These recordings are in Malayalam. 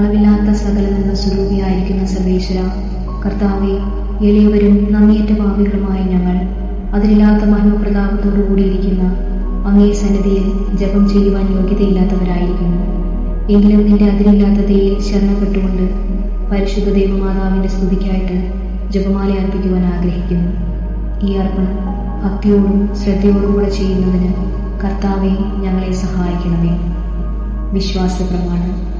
അളവില്ലാത്ത സകല നന്മ സ്വരൂപിയായിരിക്കുന്ന സർവേശ്വര കർത്താവെ എളിയവരും നന്ദിയേറ്റ ഭാവികളുമായ ഞങ്ങൾ അതിലില്ലാത്ത മഹിമപ്രതാപത്തോടു കൂടിയിരിക്കുന്ന അങ്ങേ സന്നിധിയിൽ ജപം ചെയ്യുവാൻ യോഗ്യതയില്ലാത്തവരായിരിക്കുന്നു. എങ്കിലും നിന്റെ അതിരില്ലാത്ത ദയിൽ ശരണപ്പെട്ടുകൊണ്ട് പരിശുദ്ധ ദേവമാതാവിന്റെ സ്തുതിക്കായിട്ട് ജപമാല അർപ്പിക്കുവാൻ ആഗ്രഹിക്കുന്നു. ഈ അർപ്പണം ഭക്തിയോടും ശ്രദ്ധയോടും കൂടെ ചെയ്യുന്നതിന് കർത്താവെ ഞങ്ങളെ സഹായിക്കണമേ. വിശ്വാസ പ്രമാണം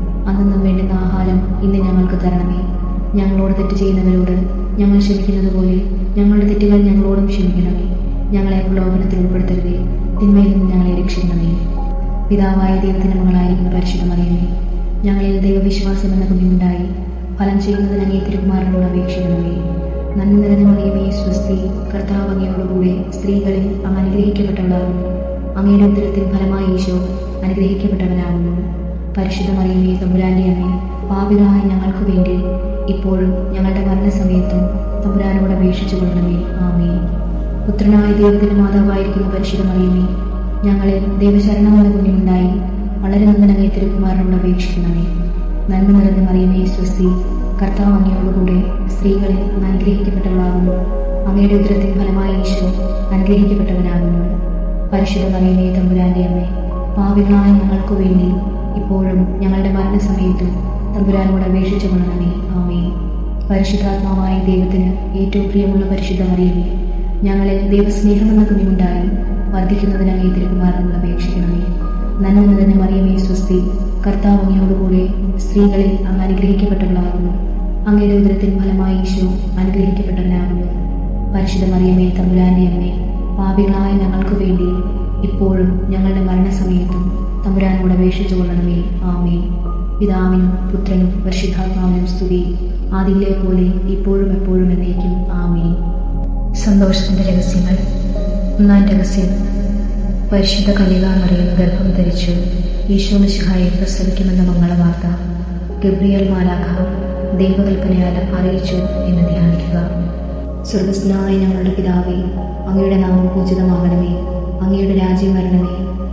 അന്നു വേണ്ടുന്ന ആഹാരം ഇന്ന് ഞങ്ങൾക്ക് തരണമേ. ഞങ്ങളോട് തെറ്റ് ചെയ്യുന്നവരോട് ഞങ്ങൾ ക്ഷമിക്കുന്നത് പോലെ ഞങ്ങളുടെ തെറ്റുകൾ ഞങ്ങളോടും ക്ഷമിക്കണമേ. ഞങ്ങളെ പ്രലോഭനത്തിൽ ഉൾപ്പെടുത്തരുതേ. തിന്മയിൽ നിന്ന് ഞങ്ങളെ രക്ഷിക്കണമേ. പിതാവായ ദൈവത്തിന് മകളായിരിക്കുന്ന പരിശുദ്ധമറിയണമേ ഞങ്ങളിൽ ദൈവവിശ്വാസം എന്ന കുഞ്ഞുണ്ടായി. ഫലം ചെയ്യുന്നതിന് അങ്ങേ തിരുകുമാരനോട് അപേക്ഷിക്കണമേ. നന്മ നിറഞ്ഞ സ്വസ്തി കർത്താവ് അങ്ങയോടുകൂടെ സ്ത്രീകളിൽ അങ്ങ് അനുഗ്രഹിക്കപ്പെട്ടവളാകുന്നു. അങ്ങയുടെ ഉത്തരത്തിൽ ഫലമായി ഈശോ അനുഗ്രഹിക്കപ്പെട്ടവനാകുന്നു. പരിശുദ്ധ മറിയമേ തമ്പുരാന്റെ അമ്മേ പാപികളായ ഞങ്ങൾക്ക് വേണ്ടി ഇപ്പോഴും ഞങ്ങളുടെ മരണസമയത്തും തമ്പുരാനോട് അപേക്ഷിച്ചു കൊള്ളണമേ. ആമേ പുത്രനായ ദൈവത്തിന്റെ മാതാവായിരിക്കുന്ന പരിശുദ്ധ മറിയമേ ദൈവശരണമായ ദൈവശരണമെന്ന പുണ്യമുണ്ടായി വളരെ നന്ദനങ്ങേ തിരുക്കുമാരനോട് അപേക്ഷിക്കണമേ. നന്മ നിറഞ്ഞ മറിയമേ സ്വസ്തി കർത്താവ് അങ്ങയോടുകൂടെ സ്ത്രീകളെ അനുഗ്രഹിക്കപ്പെട്ടവളാകുന്നു. അങ്ങയുടെ ഉദരത്തിൻ ഫലമായി ഈശോ അനുഗ്രഹിക്കപ്പെട്ടവനാകുന്നു. പരിശുദ്ധ മറിയമേ തമ്പുരാന്റെ അമ്മേ പാവികളായ ഞങ്ങൾക്ക് വേണ്ടി ഇപ്പോഴും ഞങ്ങളുടെ മരണസമയത്തും തമ്പുരാനോട് അപേക്ഷിച്ചു കൊള്ളണമേ. ആമേ പരിശുദ്ധാത്മാവായ ദൈവത്തിന് ഏറ്റവും പ്രിയമുള്ള പരിശുദ്ധ മറിയമേ ഞങ്ങളിൽ ദൈവസ്നേഹമെന്ന കുഞ്ഞുണ്ടായി വർദ്ധിക്കുന്നതിനായി തിരുകുമാരനോട് അപേക്ഷിക്കണമേ. നന്മ നിറഞ്ഞ മറിയമേ സ്വസ്തി കർത്താവ് സ്ത്രീകളിൽ അങ്ങ് അനുഗ്രഹിക്കപ്പെട്ടവളാകുന്നു. അങ്ങയുടെ ഉദരത്തിൽ ഫലമായി ഈശോ അനുഗ്രഹിക്കപ്പെട്ടവനാകുന്നു. പരിശുദ്ധ മറിയമേ തമ്പുരാന്റെ അമ്മേ പാപികളായ ഞങ്ങൾക്ക് വേണ്ടി ഇപ്പോഴും ഞങ്ങളുടെ മരണസമയത്തും തമ്പുരാനോട് അപേക്ഷിച്ചു കൊള്ളണമേ. ആമേ പിതാവിനും പുത്രനും പരിശുദ്ധാത്മാവിനും സ്തുതി. ആദിലെ പോലെ ഇപ്പോഴും എപ്പോഴും എന്നേക്കും. ആമേ സന്തോഷത്തിന്റെ രഹസ്യങ്ങൾ. ഒന്നാം രഹസ്യം. പരിശുദ്ധ കലികാമറിയും ഗർഭം ധരിച്ചു ഈശോ മിശിഹായെ പ്രസവിക്കുമെന്ന മംഗളവാർത്ത ഗബ്രിയൽ മാലാഖ ദൈവകൽപ്പനയാൽ അറിയിച്ചു എന്ന് ധ്യാനിക്കുക. സ്വർഗസ്നായ ഞങ്ങളുടെ പിതാവേ അങ്ങയുടെ നാമം പൂജിതമാകണമേ. അങ്ങയുടെ രാജ്യം വരണമേ.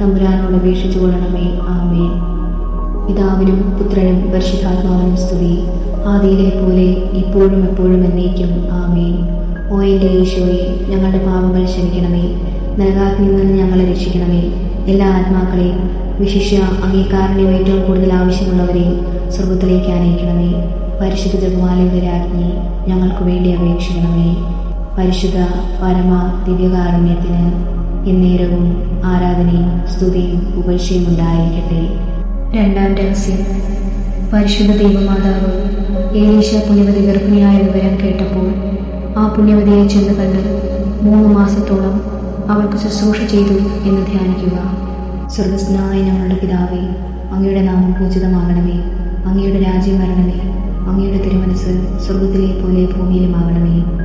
തമ്പുരാനോട് അപേക്ഷിച്ചു കൊള്ളണമേ. ആമേ പിതാവിനും പുത്രനും പരിശുദ്ധാത്മാവിനും സ്തുതി. ആദിയിലെ പോലെ ഇപ്പോഴും എപ്പോഴും എന്നേക്കും. ആമേൻ. ഓ എന്റെ ഈശോയെ ഞങ്ങളുടെ പാപങ്ങൾ ക്ഷമിക്കണമേ. നരകാഗ്നിയിൽ നിന്ന് ഞങ്ങളെ രക്ഷിക്കണമേ. എല്ലാ ആത്മാക്കളെയും വിശിഷ്യ അംഗീകാരനെയും ഏറ്റവും കൂടുതൽ ആവശ്യമുള്ളവരെയും സ്വർഗത്തിലേക്ക് ആനയിക്കണമേ. പരിശുദ്ധ ജഗമാലയുടെ രാജ്ഞി ഞങ്ങൾക്ക് വേണ്ടി അപേക്ഷിക്കണമേ. പരിശുദ്ധ പരമ ദിവ്യകാരുണ്യത്തിന് എന്നേരവും ആരാധനയും സ്തുതിയും ഉപേക്ഷയും ഉണ്ടായിരിക്കട്ടെ. രണ്ടാം രഹസ്യം. പരിശുദ്ധ ദൈവമാതാവ് ഏലീശ പുണ്യവതി ഗർഭിണിയായ വിവരം കേട്ടപ്പോൾ ആ പുണ്യവതിയെ ചെന്ന് കണ്ട് മൂന്ന് മാസത്തോളം അവൾക്ക് ശുശ്രൂഷ ചെയ്തു എന്ന് ധ്യാനിക്കുക. സ്വർഗസ്നായ ഞങ്ങളുടെ പിതാവേ അങ്ങയുടെ നാമം പൂജിതമാകണമേ. അങ്ങയുടെ രാജ്യം വരണമേ. അങ്ങയുടെ തിരുമനസ് സ്വർഗത്തിലെ പോലെ ഭൂമിയിലുമാകണമേ.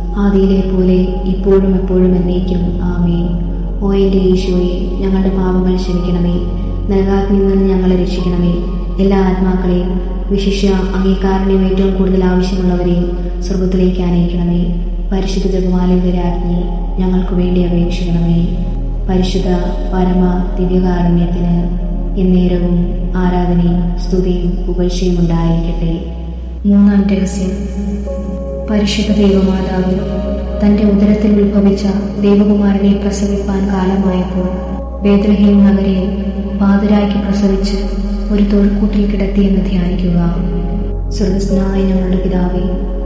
ആദിയിലെ പോലെ ഇപ്പോഴും എപ്പോഴും എന്നേക്കും. ആമേ ഓ എന്റെ ഈശോയെ ഞങ്ങളുടെ പാപങ്ങൾ ക്ഷമിക്കണമേ. നരകാഗ്നിയിൽ നിന്ന് ഞങ്ങളെ രക്ഷിക്കണമേ. എല്ലാ ആത്മാക്കളെയും വിശിഷ്യ അംഗീകാരനെയും ഏറ്റവും കൂടുതൽ ആവശ്യമുള്ളവരെയും സ്വർഗത്തിലേക്ക് അനയിക്കണമേ പരിശുദ്ധ ജഗമാലയുടെ രാജ്ഞി ഞങ്ങൾക്ക് വേണ്ടി അപേക്ഷിക്കണമേ. പരിശുദ്ധ പരമ ദിവ്യകാരുണ്യത്തിന് എന്നേരവും ആരാധനയും സ്തുതിയും പുകഴ്ചയും ഉണ്ടായിരിക്കട്ടെ. മൂന്നാം രഹസ്യം. പരിശുദ്ധ ദൈവമാതാവ് തന്റെ ഉദരത്തിൽ ഉത്ഭവിച്ച ദൈവകുമാരനെ പ്രസവിപ്പാൻ കാലമായപ്പോൾ ബേദ്രഹീം നഗരയിൽ പാതിരായ്ക്ക് പ്രസവിച്ച് ഒരു തോൽക്കൂട്ടിൽ കിടത്തിയെന്ന് ധ്യാനിക്കുക. സ്വർഗസ്നായ ഞങ്ങളുടെ പിതാവേ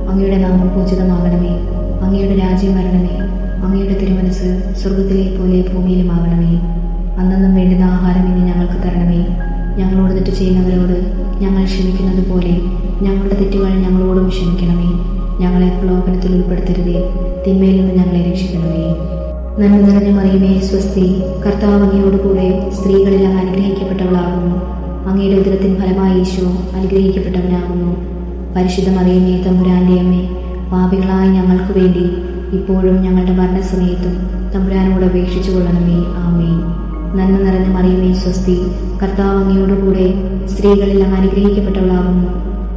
അങ്ങയുടെ നാമം പൂജിതമാകണമേ. അങ്ങയുടെ രാജ്യം വരണമേ. അങ്ങയുടെ തിരുമനസ് സ്വർഗത്തിലെ പോലെ ഭൂമിയിലുമാകണമേ അന്നന്നും വേണ്ടുന്ന ആഹാരം ഇനി ഞങ്ങൾക്ക് തരണമേ. ഞങ്ങളോട് തെറ്റ് ചെയ്യുന്നവരോട് ഞങ്ങൾ ക്ഷമിക്കുന്നത് പോലെ ഞങ്ങളുടെ തെറ്റുകൾ ഞങ്ങളോടും ക്ഷമിക്കണമേ. ഞങ്ങളെ പ്രലോഭനത്തിൽ ഉൾപ്പെടുത്തരുതേ. തിന്മയിൽ നിന്ന് ഞങ്ങളെ രക്ഷിക്കണമേ. നന്മ നിറഞ്ഞ മറിയമേ സ്വസ്തി കർത്താവ് അങ്ങയോടുകൂടെ സ്ത്രീകളിൽ അനുഗ്രഹിക്കപ്പെട്ടവളാകുന്നു. അങ്ങയുടെ ഉദരത്തിൻ ഫലമായി ഈശോ അനുഗ്രഹിക്കപ്പെട്ടവനാകുന്നു. പരിശുദ്ധ മറിയമേ തമ്പുരാന്റെ അമ്മേ പാപികളായ ഞങ്ങൾക്ക് വേണ്ടി ഇപ്പോഴും ഞങ്ങളുടെ മരണസമയത്തും തമ്പുരാനോട് അപേക്ഷിച്ചു കൊള്ളണമേ. ആമേ നന്മ നിറഞ്ഞ മറിയമേ സ്വസ്തി കർത്താവ് അങ്ങയോടുകൂടെ സ്ത്രീകളിൽ അനുഗ്രഹിക്കപ്പെട്ടവളാകുന്നു.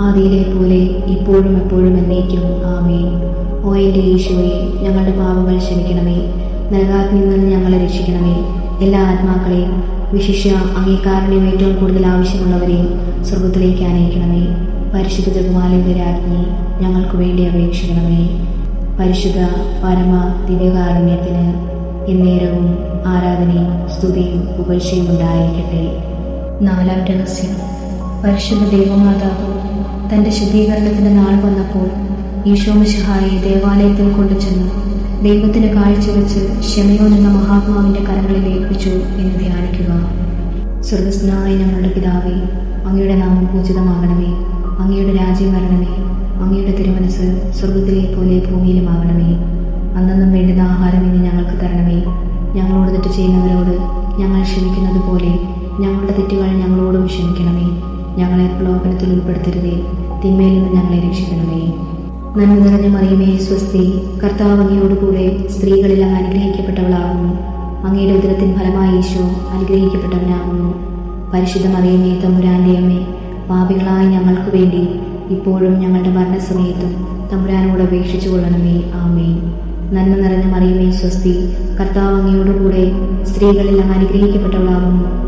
ആദിയിലെ പോലെ ഇപ്പോഴും എപ്പോഴും എന്നേക്കും. ആമേ ഓ എന്റെ ഈശോയെ ഞങ്ങളുടെ പാപങ്ങൾ ക്ഷമിക്കണമേ. നരകാഗ്നിയിൽ നിന്ന് ഞങ്ങളെ രക്ഷിക്കണമേ. എല്ലാ ആത്മാക്കളെയും വിശിഷ്യ അംഗീകാരനെയും ഏറ്റവും കൂടുതൽ ആവശ്യമുള്ളവരെയും സ്വർഗത്തിലേക്ക് അനയിക്കണമേ പരിശുദ്ധ ജപമാലയുടെ രാജ്ഞി ഞങ്ങൾക്ക് വേണ്ടി അപേക്ഷിക്കണമേ പരിശുദ്ധ പരമ ദിവ്യകാരുണ്യത്തിന് എന്നേരവും ആരാധനയും സ്തുതിയും ഉപേക്ഷയും ഉണ്ടായിരിക്കട്ടെ. നാലാം രഹസ്യം. പരിശുദ്ധ ദൈവമാതാവ് തന്റെ ശുദ്ധീകരണത്തിന്റെ നാൾ വന്നപ്പോൾ ഈശോമിശിഹായെ ദേവാലയത്തിൽ കൊണ്ടുചെന്ന് ദൈവത്തിന് കാഴ്ചവെച്ച് ക്ഷമയോ എന്ന മഹാത്മാവിന്റെ കരങ്ങളിൽ ഏൽപ്പിച്ചു എന്ന് ധ്യാനിക്കുക. സ്വർഗസ്നായ ഞങ്ങളുടെ പിതാവേ അങ്ങയുടെ നാമം പൂജിതമാകണമേ. അങ്ങയുടെ രാജ്യം വരണമേ. അങ്ങയുടെ തിരുമനസ് സ്വർഗത്തിലെ പോലെ ഭൂമിയിലുമാകണമേ. അന്നന്നും വേണ്ടുന്ന ആഹാരം ഇനി ഞങ്ങൾക്ക് തരണമേ. ഞങ്ങളോട് തെറ്റ് ചെയ്യുന്നവരോട് ഞങ്ങൾ ക്ഷമിക്കുന്നത് പോലെ ഞങ്ങളുടെ തെറ്റുകൾ ഞങ്ങളോടും ക്ഷമിക്കണമേ. ഞങ്ങളെ പ്രലോഭനത്തിൽ ഉൾപ്പെടുത്തരുതേ. തിന്മയിൽ നിന്ന് ഞങ്ങളെ രക്ഷിക്കണമേ. നന്മ നിറഞ്ഞ മറിയമേ സ്വസ്തി. കർത്താവ് അങ്ങയോടുകൂടെ സ്ത്രീകളിൽ അനുഗ്രഹിക്കപ്പെട്ടവളാകുന്നു. അങ്ങയുടെ ഉദരത്തിൻ ഫലമായി ഈശോ അനുഗ്രഹിക്കപ്പെട്ടവനാകുന്നു. പരിശുദ്ധ മറിയമേ തമ്പുരാന്റെ അമ്മേ പാപികളായ ഞങ്ങൾക്ക് വേണ്ടി ഇപ്പോഴും ഞങ്ങളുടെ മരണസമയത്തും തമ്പുരാനോട് അപേക്ഷിച്ചു കൊള്ളണമേ. ആമേ നന്മ നിറഞ്ഞ മറിയമേ സ്വസ്തി. കർത്താവ് അങ്ങയോടുകൂടെ സ്ത്രീകളിൽ അനുഗ്രഹിക്കപ്പെട്ടവളാകുന്നു.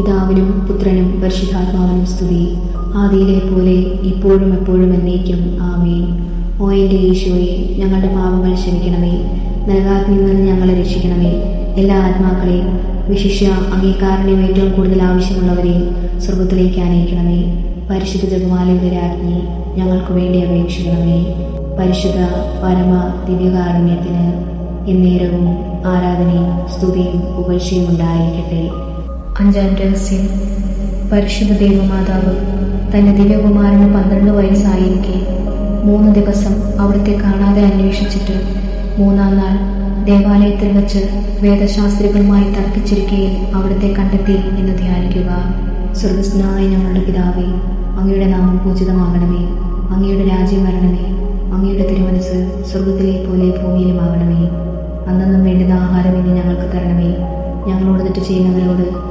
പിതാവിനും പുത്രനും പരിശുദ്ധാത്മാവിനും സ്തുതി. ആദിയിലെ പോലെ ഇപ്പോഴും എപ്പോഴും എന്നേക്കും. ആമേൻ. ഓ എന്റെ ഈശോയെ ഞങ്ങളുടെ പാപങ്ങൾ ക്ഷമിക്കണമേ. നരകാഗ്നിയിൽ നിന്ന് ഞങ്ങളെ രക്ഷിക്കണമേ. എല്ലാ ആത്മാക്കളെയും വിശിഷ്യ അംഗീകാരനെയും ഏറ്റവും കൂടുതൽ ആവശ്യമുള്ളവരെയും സ്വർഗത്തിലേക്ക് ആനയിക്കണമേ. പരിശുദ്ധ ജഗമാലയുടെ രാജ്ഞി ഞങ്ങൾക്ക് വേണ്ടി അപേക്ഷിക്കണമേ. പരിശുദ്ധ പരമ ദിവ്യകാരുണ്യത്തിന് എന്നേരവും ആരാധനയും സ്തുതിയും പുകഴ്ചയും ഉണ്ടായിരിക്കട്ടെ. അഞ്ചാം രഹസ്യം പരിശുദ്ധ ദേവമാതാവ് തന്റെ ദിവ്യകുമാരന് പന്ത്രണ്ട് വയസ്സായിരിക്കെ മൂന്ന് ദിവസം അവിടുത്തെ കാണാതെ അന്വേഷിച്ചിട്ട് മൂന്നാം നാൾ ദേവാലയത്തിൽ വെച്ച് വേദശാസ്ത്രികളുമായി തർക്കിച്ചിരിക്കയിൽ അവിടുത്തെ കണ്ടെത്തി എന്ന് ധ്യാനിക്കുക. സ്വർഗസ്നായ ഞങ്ങളുടെ പിതാവേ അങ്ങയുടെ നാമം പൂജിതമാകണമേ. അങ്ങയുടെ രാജ്യം വരണമേ. അങ്ങയുടെ തിരുമനസ് സ്വർഗത്തിലെ പോലെ ഭൂമിയിലുമാകണമേ. അന്നന്നും വേണ്ടുന്ന ആഹാരം ഇനി ഞങ്ങൾക്ക് തരണമേ. ഞങ്ങളോട് തെറ്റ് ചെയ്യുന്നവരോട്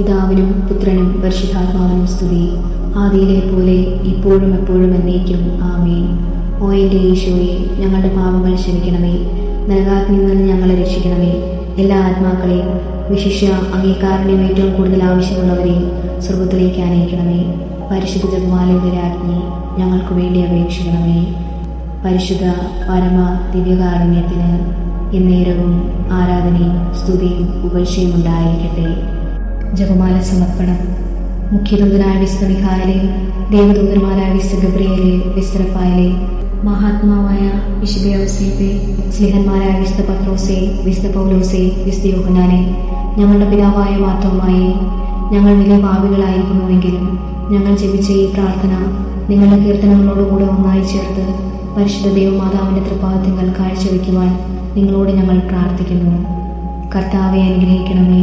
പിതാവിനും പുത്രനും പരിശുദ്ധാത്മാവിനും സ്തുതി. ആദിയിലെ പോലെ ഇപ്പോഴും എപ്പോഴും എന്നേക്കും. ആമേൻ. ഓ എന്റെ ഈശോയെ ഞങ്ങളുടെ പാപങ്ങൾ ക്ഷമിക്കണമേ. നരകാഗ്നിയിൽ നിന്ന് ഞങ്ങളെ രക്ഷിക്കണമേ. എല്ലാ ആത്മാക്കളെയും വിശിഷ്യ അംഗീകാരനെയും ഏറ്റവും കൂടുതൽ ആവശ്യമുള്ളവരെ സ്വർഗത്തിലേക്ക് അനയിക്കണമേ പരിശുദ്ധ ജപമാലയുടെ രാജ്ഞി ഞങ്ങൾക്ക് വേണ്ടി അപേക്ഷിക്കണമേ. പരിശുദ്ധ പരമ ദിവ്യകാരുണ്യത്തിന് എന്നേരവും ആരാധനയും സ്തുതിയും ഉപേക്ഷയും ഉണ്ടായിരിക്കട്ടെ. ജപമാല സമർപ്പണം. മുഖ്യദൂതനായ വിശുദ്ധ മിഖായലെ ദേവദൂതന്മാരായ വിശുദ്ധ ഗബ്രിയലെ റഫായലെ മഹാത്മാവായ വിശുദ്ധ യോസേപ്പെ സ്ലിഹന്മാരായ വിശുദ്ധ പത്രോസെ വിശുദ്ധ പൗലോസെ വിശുദ്ധ യോഹനാനെ ഞങ്ങളുടെ പിതാവായ മാത്തോമായി ഞങ്ങൾ വലിയ പാപികളായിരിക്കുന്നുവെങ്കിലും ഞങ്ങൾ ജപിച്ച ഈ പ്രാർത്ഥന നിങ്ങളുടെ കീർത്തനങ്ങളോടുകൂടെ ഒന്നായി ചേർത്ത് പരിശുദ്ധ ദേവമാതാവിന്റെ തൃപാദത്തിങ്ങൾ കാഴ്ചവെക്കുവാൻ നിങ്ങളോട് ഞങ്ങൾ പ്രാർത്ഥിക്കുന്നു. കർത്താവെ അനുഗ്രഹിക്കണമേ.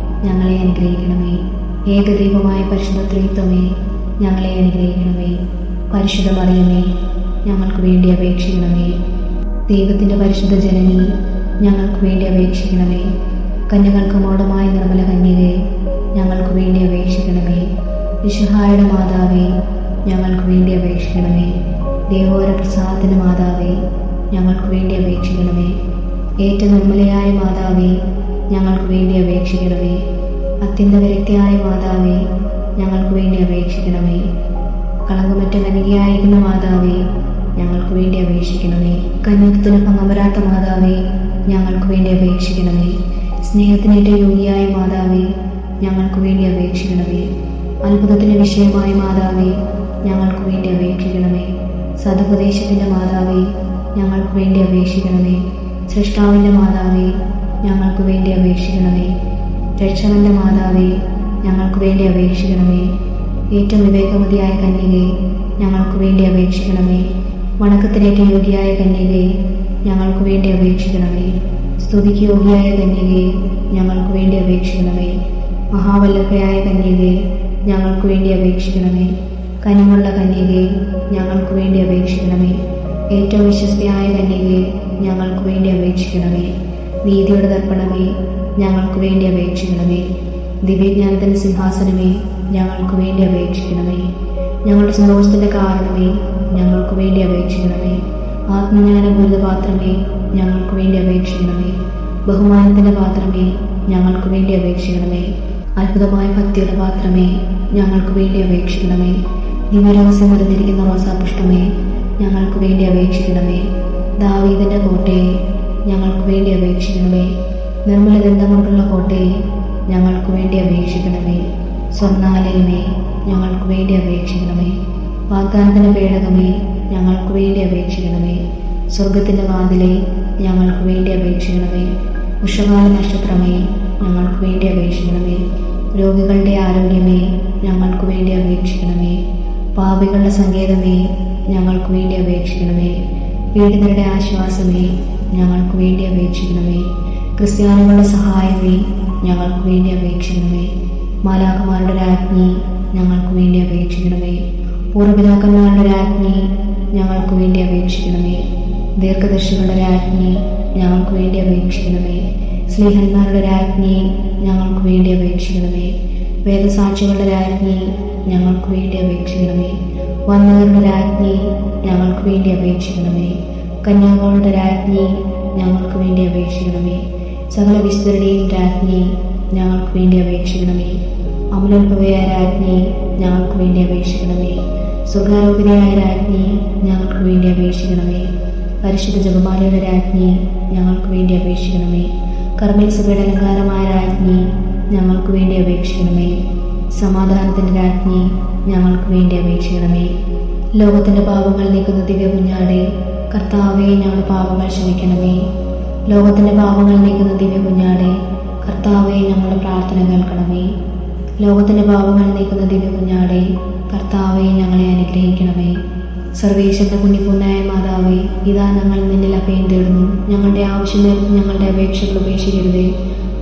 ഞങ്ങളെ അനുഗ്രഹിക്കണമേ. ഏകദൈവമായ പരിശുദ്ധ ത്രിത്വമേ ഞങ്ങളെ അനുഗ്രഹിക്കണമേ. പരിശുദ്ധ മറിയമേ ഞങ്ങൾക്ക് വേണ്ടി അപേക്ഷിക്കണമേ. ദൈവത്തിന്റെ പരിശുദ്ധ ജനനി ഞങ്ങൾക്ക് വേണ്ടി അപേക്ഷിക്കണമേ. കന്യകൾക്ക് മോടമായ നിർമ്മല കന്യകയെ ഞങ്ങൾക്ക് വേണ്ടി അപേക്ഷിക്കണമേ. വിശുഹായുടെ മാതാവേ ഞങ്ങൾക്ക് വേണ്ടി അപേക്ഷിക്കണമേ. ദേവോര പ്രസാദത്തിന് മാതാവേ ഞങ്ങൾക്ക് വേണ്ടി അപേക്ഷിക്കണമേ. ഏറ്റവും നിർമ്മലയായ മാതാവേ ഞങ്ങൾക്ക് വേണ്ടി അപേക്ഷിക്കണമേ. അത്യന്ത വിരക്തിയായ മാതാവേ ഞങ്ങൾക്ക് വേണ്ടി അപേക്ഷിക്കണമേ. കളങ്കമറ്റ കനികയായിരിക്കുന്ന മാതാവേ ഞങ്ങൾക്ക് വേണ്ടി അപേക്ഷിക്കണമേ. കന്യത്വത്തിന് പങ്കമരാത്ത മാതാവേ ഞങ്ങൾക്ക് വേണ്ടി അപേക്ഷിക്കണമേ. സ്നേഹത്തിനേറ്റ യോഗിയായ മാതാവേ ഞങ്ങൾക്ക് വേണ്ടി അപേക്ഷിക്കണമേ. അത്ഭുതത്തിന് വിഷയമായ മാതാവേ ഞങ്ങൾക്ക് വേണ്ടി അപേക്ഷിക്കണമേ. സതുപദേശത്തിന്റെ മാതാവേ ഞങ്ങൾക്ക് വേണ്ടി അപേക്ഷിക്കണമേ. സൃഷ്ടാവിന്റെ മാതാവേ ഞങ്ങൾക്ക് വേണ്ടി അപേക്ഷിക്കണമേ. രക്ഷകന്റെ മാതാവേ ഞങ്ങൾക്ക് വേണ്ടി അപേക്ഷിക്കണമേ. ഏറ്റവും വിവേകമതിയായ കന്യകയെ ഞങ്ങൾക്ക് വേണ്ടി അപേക്ഷിക്കണമേ. വണക്കത്തിലേക്ക് യോഗ്യയായ കന്യകയെ ഞങ്ങൾക്ക് വേണ്ടി അപേക്ഷിക്കണമേ. സ്തുതിക്ക് യോഗ്യയായ കന്യകയെ ഞങ്ങൾക്ക് വേണ്ടി അപേക്ഷിക്കണമേ. മഹാവല്ലഭയായ കന്യകയെ ഞങ്ങൾക്ക് വേണ്ടി അപേക്ഷിക്കണമേ. കനിമുള്ള കന്യകയെ ഞങ്ങൾക്ക് വേണ്ടി അപേക്ഷിക്കണമേ. ഏറ്റവും വിശ്വസ്തയായ കന്യകയെ ഞങ്ങൾക്ക് വേണ്ടി അപേക്ഷിക്കണമേ. നീതിയുടെ ദർപ്പണമേ ഞങ്ങൾക്ക് വേണ്ടി അപേക്ഷിക്കണമേ. ദിവ്യജ്ഞാനത്തിന്റെ സിംഹാസനമേ ഞങ്ങൾക്ക് വേണ്ടി അപേക്ഷിക്കണമേ. ഞങ്ങളുടെ സന്തോഷത്തിന്റെ കാരണമേ ഞങ്ങൾക്ക് വേണ്ടി അപേക്ഷിക്കണമേ. ആത്മജ്ഞാനപൂരിത പാത്രമേ ഞങ്ങൾക്ക് വേണ്ടി അപേക്ഷിക്കണമേ. ബഹുമാനത്തിന്റെ പാത്രമേ ഞങ്ങൾക്ക് വേണ്ടി അപേക്ഷിക്കണമേ. അത്ഭുതമായ ഭക്തിയുടെ പാത്രമേ ഞങ്ങൾക്ക് വേണ്ടി അപേക്ഷിക്കണമേ. ദിവ്യരഹസ്യം നിറഞ്ഞിരിക്കുന്ന റോസാപുഷ്പമേ ഞങ്ങൾക്ക് വേണ്ടി അപേക്ഷിക്കണമേ. ദാവീദിന്റെ കോട്ടയെ ഞങ്ങൾക്ക് വേണ്ടി അപേക്ഷിക്കണമേ. നിർമ്മല ഗന്ധം കൊണ്ടുള്ള കോട്ടയെ ഞങ്ങൾക്ക് വേണ്ടി അപേക്ഷിക്കണമേ. സ്വർണാലയമേ ഞങ്ങൾക്ക് വേണ്ടി അപേക്ഷിക്കണമേ. വാഗ്ദാനത്തിന് പേടകമേ ഞങ്ങൾക്ക് വേണ്ടി അപേക്ഷിക്കണമേ. സ്വർഗത്തിന്റെ വാതിലെ ഞങ്ങൾക്ക് വേണ്ടി അപേക്ഷിക്കണമേ. ഉഷകാല നക്ഷത്രമേ ഞങ്ങൾക്ക് വേണ്ടി അപേക്ഷിക്കണമേ. രോഗികളുടെ ആരോഗ്യമേ ഞങ്ങൾക്ക് വേണ്ടി അപേക്ഷിക്കണമേ. പാപികളുടെ സങ്കേതമേ ഞങ്ങൾക്ക് വേണ്ടി അപേക്ഷിക്കണമേ. പീഡിതരുടെ ആശ്വാസമേ ഞങ്ങൾക്ക് വേണ്ടി അപേക്ഷിക്കണമേ. ക്രിസ്ത്യാനികളുടെ സഹായമേ ഞങ്ങൾക്ക് വേണ്ടി അപേക്ഷിക്കണമേ. മാലാഖമാരുടെ രാജ്ഞി ഞങ്ങൾക്ക് വേണ്ടി അപേക്ഷിക്കണമേ. പൂർവപിതാക്കന്മാരുടെ രാജ്ഞി ഞങ്ങൾക്ക് വേണ്ടി അപേക്ഷിക്കണമേ. ദീർഘദർശികളുടെ രാജ്ഞി ഞങ്ങൾക്ക് വേണ്ടി അപേക്ഷിക്കണമേ. സ്നേഹന്മാരുടെ രാജ്ഞി ഞങ്ങൾക്ക് വേണ്ടി അപേക്ഷിക്കണമേ. വേദസാക്ഷികളുടെ രാജ്ഞി ഞങ്ങൾക്ക് വേണ്ടി അപേക്ഷിക്കണമേ. വന്നവരുടെ രാജ്ഞി ഞങ്ങൾക്ക് വേണ്ടി അപേക്ഷിക്കണമേ. കന്യാകളുടെ രാജ്ഞി ഞങ്ങൾക്ക് വേണ്ടി അപേക്ഷിക്കണമേ. സകല വിശുദ്ധരുടെയും രാജ്ഞി ഞങ്ങൾക്ക് വേണ്ടി അപേക്ഷിക്കണമേ. അമലോത്ഭവയായ രാജ്ഞി ഞങ്ങൾക്ക് വേണ്ടി അപേക്ഷിക്കണമേ. സുഖാരോഗ്യതയായ രാജ്ഞി ഞങ്ങൾക്ക് വേണ്ടി അപേക്ഷിക്കണമേ. പരിശുദ്ധ ജപമാലയുടെ രാജ്ഞി ഞങ്ങൾക്ക് വേണ്ടി അപേക്ഷിക്കണമേ. കർമ്മൽ സഭയുടെ അലങ്കാരമായ രാജ്ഞി ഞങ്ങൾക്ക് വേണ്ടി അപേക്ഷിക്കണമേ. സമാധാനത്തിന്റെ രാജ്ഞി ഞങ്ങൾക്ക് വേണ്ടി അപേക്ഷിക്കണമേ. ലോകത്തിന്റെ പാപങ്ങൾ നീക്കുന്ന ദിവ്യ കുഞ്ഞാടെ കർത്താവെ ഞങ്ങളുടെ പാപങ്ങൾ ക്ഷമിക്കണമേ. ലോകത്തിന്റെ പാപങ്ങൾ നീക്കുന്ന ദിവ്യ കുഞ്ഞാടെ കർത്താവെ ഞങ്ങളുടെ പ്രാർത്ഥന കേൾക്കണമേ. ലോകത്തിന്റെ പാപങ്ങൾ നീക്കുന്ന ദിവ്യ കുഞ്ഞാടെ കർത്താവെ ഞങ്ങളെ അനുഗ്രഹിക്കണമേ. സർവേശത്തെ കുഞ്ഞിപ്പുന്നായ മാതാവേ ഇതാ ഞങ്ങൾ നിന്നിൽ അഭയം തേടുന്നു. ഞങ്ങളുടെ ആവശ്യം നേരത്ത് ഞങ്ങളുടെ അപേക്ഷകൾ ഉപേക്ഷിക്കരുതേ.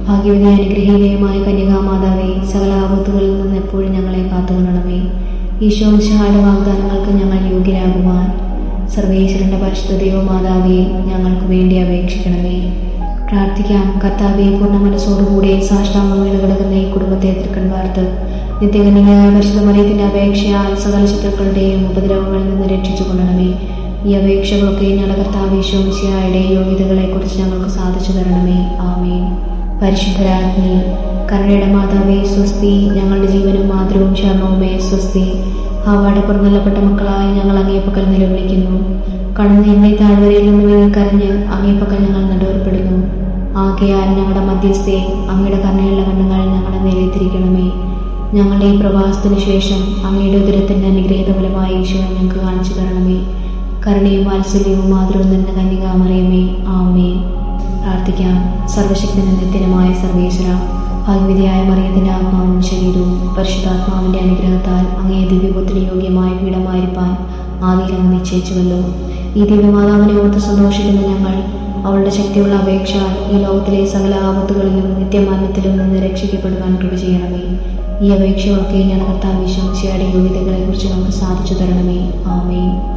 ഭാഗ്യവതി അനുഗ്രഹീതയുമായ കന്യകാമാതാവേ സകല ആപത്തുകളിൽ നിന്ന് എപ്പോഴും ഞങ്ങളെ കാത്തുകൊള്ളണമേ. ഈശോ മിശിഹായുടെ വാഗ്ദാനങ്ങൾക്ക് ഞങ്ങൾ യോഗ്യരാകുവാൻ സർവേശ്വരന്റെ പരിശുദ്ധ ദൈവമാതാവേ ഞങ്ങൾക്ക് വേണ്ടി അപേക്ഷിക്കണമേ. പ്രാർത്ഥിക്കാം കർത്താവെ പൂർണ മനസ്സോടുകൂടി സാഷ്ടാംഗം ഈ കുടുംബത്തെ തിരുക്കൺ വാർത്ത് നിത്യകന്യകയായ പരിശുദ്ധ മറിയത്തിന്റെ അപേക്ഷയാൽ സകല ശത്രുക്കളുടെയും ഉപദ്രവങ്ങളിൽ നിന്ന് രക്ഷിച്ചു കൊള്ളണമേ ഈ അപേക്ഷകളൊക്കെ ഞങ്ങളുടെ കർത്താവ് ഈശോമിശിയായുടെ യോഗ്യതകളെക്കുറിച്ച് ഞങ്ങൾക്ക് സാധിച്ചു തരണമേ. ആമേ പരിശുദ്ധരാജ്ഞി കരുണയുടെ മാതാവേ സ്വസ്തി ഞങ്ങളുടെ ജീവനും മാതൃവും ശരണവുമേ സ്വസ്തി. ഹാവാടെ പുറന്നല്ലപ്പെട്ട മക്കളായ ഞങ്ങൾ അങ്ങേപ്പക്കൽ നിലവിളിക്കുന്നു. കടന്ന് എന്നെ താഴ്വരയിൽ നിന്ന് വീണ് കരഞ്ഞ് അങ്ങേപ്പക്കൽ ഞങ്ങൾ നടുവർപ്പെടുന്നു. ആകയാൽ ഞങ്ങളുടെ മധ്യസ്ഥയെ അങ്ങയുടെ കരുണയുള്ള കണ്ണുകൾ ഞങ്ങളുടെ നേരെ തിരിക്കണമേ. ഞങ്ങളുടെ ഈ പ്രവാസത്തിന് ശേഷം അങ്ങയുടെ ഉദരത്തിന്റെ അനുഗ്രഹീത ഫലമായി ഈശോ ഞങ്ങൾക്ക് കാണിച്ചു തരണമേ. കരുണയും വാത്സല്യവും മാതൃവും തന്നെ കന്യകാമറിയമേ. ആമേ പ്രാർത്ഥിക്കാം. സർവശക്തനും നിത്യനുമായ സർവേശ്വര. ഭാഗ്യവിധിയായ മറിയത്തിന്റെ ആത്മാവും ശരീരവും പരിശുദ്ധാത്മാവിന്റെ അനുഗ്രഹത്താൽ അങ്ങേ ദിവ്യപുത്രി യോഗ്യമായ പീഠമായിരിക്കാൻ ആദ്യം അങ്ങ് നിശ്ചയിച്ചുവല്ലോ. ഈ ദിവ്യമാതാവിനെ ഓർത്ത് സന്തോഷിക്കുന്ന ഞങ്ങൾ അവളുടെ ശക്തിയുള്ള അപേക്ഷ ഈ ലോകത്തിലെ സകല ആപത്തുകളിലും നിത്യമരണത്തിലും നിന്ന് രക്ഷിക്കപ്പെടുവാൻ കൃപ ചെയ്യണമേ. ഈ അപേക്ഷകളൊക്കെ ഞാൻ കർത്താവിശ്വസിയാടെ യോഗ്യതകളെക്കുറിച്ച് നമുക്ക് സാധിച്ചു തരണമേ. ആമേ